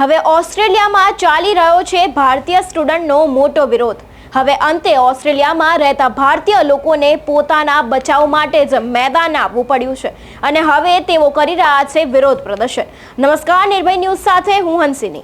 હવે ઓસ્ટ્રેલિયામાં ચાલી રહ્યો છે ભારતીય સ્ટુડન્ટનો મોટો વિરોધ. હવે અંતે ઓસ્ટ્રેલિયામાં રહેતા ભારતીય લોકોને પોતાના બચાવ માટે જ મેદાન આવવું પડ્યું છે અને હવે તેઓ કરી રહ્યા છે વિરોધ પ્રદર્શન. નમસ્કાર, નિર્ભય ન્યૂઝ સાથે હું હંસિની.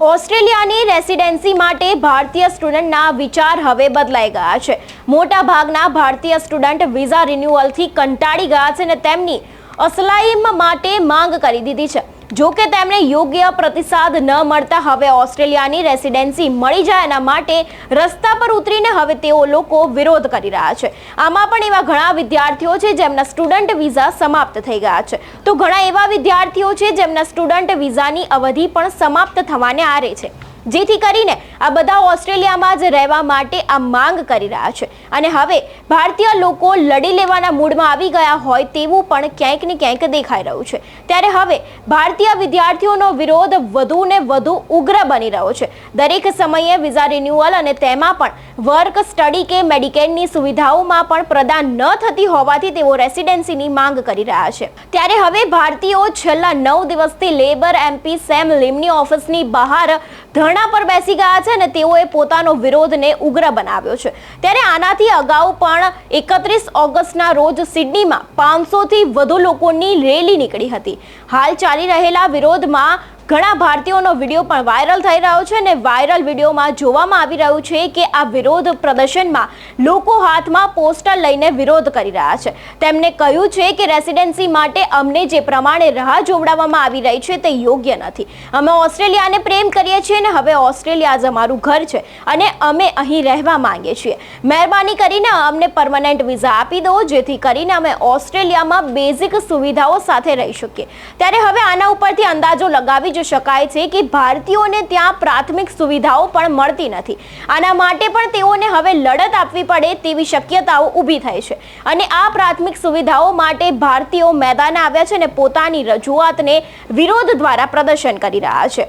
ઓસ્ટ્રેલિયાની રેસિડેન્સી માટે ભારતીય સ્ટુડન્ટના વિચાર હવે બદલાઈ ગયા છે. મોટા ભાગના ભારતીય સ્ટુડન્ટ વિઝા રિન્યુઅલથી કંટાળી ગયા છે અને તેમની અસલાઈમ માટે માંગ કરી દીધી છે. જો કે તેમણે યોગ્ય પ્રતિસાદ ન મળતા હવે ઓસ્ટ્રેલિયાની રેસિડેન્સી મળી જાય એના માટે રસ્તા પર ઉતરીને હવે તેઓ લોકો વિરોધ કરી રહ્યા છે. આમાં પણ એવા ઘણા વિદ્યાર્થીઓ છે જેમના સ્ટુડન્ટ વિઝા સમાપ્ત થઈ ગયા છે. તો ઘણા એવા વિદ્યાર્થીઓ છે જેમના સ્ટુડન્ટ વિઝાની અવધિ પણ સમાપ્ત થવાને આરે છે. જેથી કરીને આ બધા ઓસ્ટ્રેલિયામાં જ રહેવા માટે આ માંગ કરી રહ્યા છે. અને હવે ભારતીય લોકો લડી લેવાના મૂડમાં આવી ગયા હોય તેવું પણ ક્યાંક ને ક્યાંક દેખાઈ રહ્યું છે. ત્યારે હવે ભારતીય વિદ્યાર્થીઓનો વિરોધ વધુ ને વધુ ઉગ્ર બની રહ્યો છે. દરેક સમયે વિઝા રિન્યુઅલ અને તેમાં પણ વર્ક, સ્ટડી કે મેડિકેડની સુવિધાઓમાં પણ પ્રદાન ન થતી હોવાથી તેઓ રેસિડેન્સીની માંગ કરી રહ્યા છે. ત્યારે હવે ભારતીયો છેલ્લા નવ દિવસથી લેબર એમપી સેમ લીમની ઓફિસની બહાર ધરણા પર બેસી ગયા છે અને તેઓએ પોતાનો વિરોધને ઉગ્ર બનાવ્યો છે. ત્યારે આનાથી અગાઉ પણ એકત્રીસ ઓગસ્ટના રોજ સિડનીમાં પાંચસોથી વધુ લોકોની રેલી નીકળી હતી. હાલ ચાલી રહેલા વિરોધમાં ઘણા ભારતીયોનો વીડિયો પણ વાયરલ થઈ રહ્યો છે અને વાયરલ વિડીયોમાં જોવામાં આવી રહ્યું છે કે આ વિરોધ પ્રદર્શનમાં લોકો હાથમાં પોસ્ટર લઈને વિરોધ કરી રહ્યા છે. તેમણે કહ્યું છે કે રેસિડેન્સી માટે અમને જે પ્રમાણે રાહ જોવડાવવામાં આવી રહી છે તે યોગ્ય નથી. અમે ઓસ્ટ્રેલિયાને પ્રેમ કરીએ છીએ અને હવે ઓસ્ટ્રેલિયા જ અમારું ઘર છે અને અમે અહીં રહેવા માંગીએ છીએ. મહેરબાની કરીને અમને પરમનન્ટ વિઝા આપી દો, જેથી કરીને અમે ઓસ્ટ્રેલિયામાં બેઝિક સુવિધાઓ સાથે રહી શકીએ. ત્યારે હવે આના ઉપરથી અંદાજો લગાવી શકાય છે કે ભારતીયોને ત્યાં પ્રાથમિક સુવિધાઓ પણ મળતી નથી. આના માટે પણ તેઓને હવે લડત આપવી પડે તેવી શક્યતાઓ ઊભી થઈ છે. અને આ પ્રાથમિક સુવિધાઓ માટે ભારતીયો મેદાને આવ્યા છે અને પોતાની રજૂઆતને વિરોધ દ્વારા પ્રદર્શન કરી રહ્યા છે.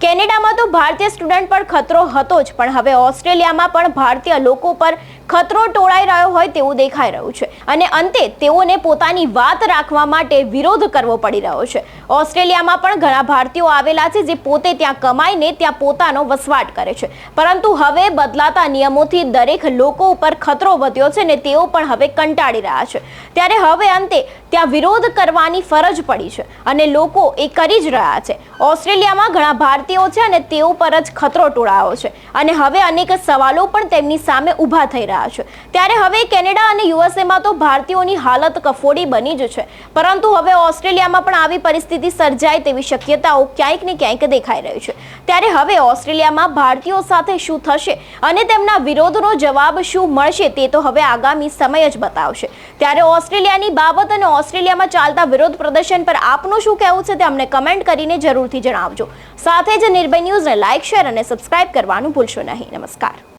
કેનેડામાં તો ભારતીય સ્ટુડન્ટ પર ખતરો હતો જ, પણ હવે ઓસ્ટ્રેલિયામાં પણ ભારતીય લોકો પર ખતરો ટોળાઈ રહ્યો હોય તેવું દેખાઈ રહ્યું છે. અને અંતે તેઓને પોતાની વાત રાખવા માટે વિરોધ કરવો પડી રહ્યો છે. ઓસ્ટ્રેલિયામાં પણ ઘણા ભારતીયો આવેલા છે જે પોતે ત્યાં કમાઈને ત્યાં પોતાનો વસવાટ કરે છે. પરંતુ હવે બદલાતા નિયમોથી દરેક લોકો ઉપર ખતરો વધ્યો છે ને તેઓ પણ હવે કંટાળી રહ્યા છે. ત્યારે હવે અંતે ત્યાં વિરોધ કરવાની ફરજ પડી છે અને લોકો એ કરી જ રહ્યા છે. ઓસ્ટ્રેલિયામાં ઘણા ભારતીયો છે અને તેઓ પર જ ખતરો ટોળાયો છે. અને હવે અનેક સવાલો પણ તેમની સામે ઊભા થઈ રહ્યા છે. ત્યારે હવે કેનેડા અને યુએસએમાં તો ભારતીયોની હાલત કફોડી બની જ છે. પરંતુ હવે ઓસ્ટ્રેલિયામાં પણ આવી પરિસ્થિતિ સર્જાય તેવી શક્યતાઓ ક્યાંક ને ક્યાંક દેખાઈ રહી છે. ત્યારે હવે ઓસ્ટ્રેલિયામાં ભારતીયો સાથે શું થશે અને તેમના વિરોધનો જવાબ શું મળશે તે તો હવે આગામી સમય જ બતાવશે. ત્યારે ઓસ્ટ્રેલિયાની બાબત અને ઓસ્ટ્રેલિયામાં ચાલતા વિરોધ પ્રદર્શન પર આપનું શું કહેવું છે તે અમને કમેન્ટ કરીને જરૂરથી જણાવજો. સાથે જ નિર્ભય ન્યૂઝને લાઇક શેર અને સબસ્ક્રાઇબ કરવાનું ભૂલશો નહીં. નમસ્કાર.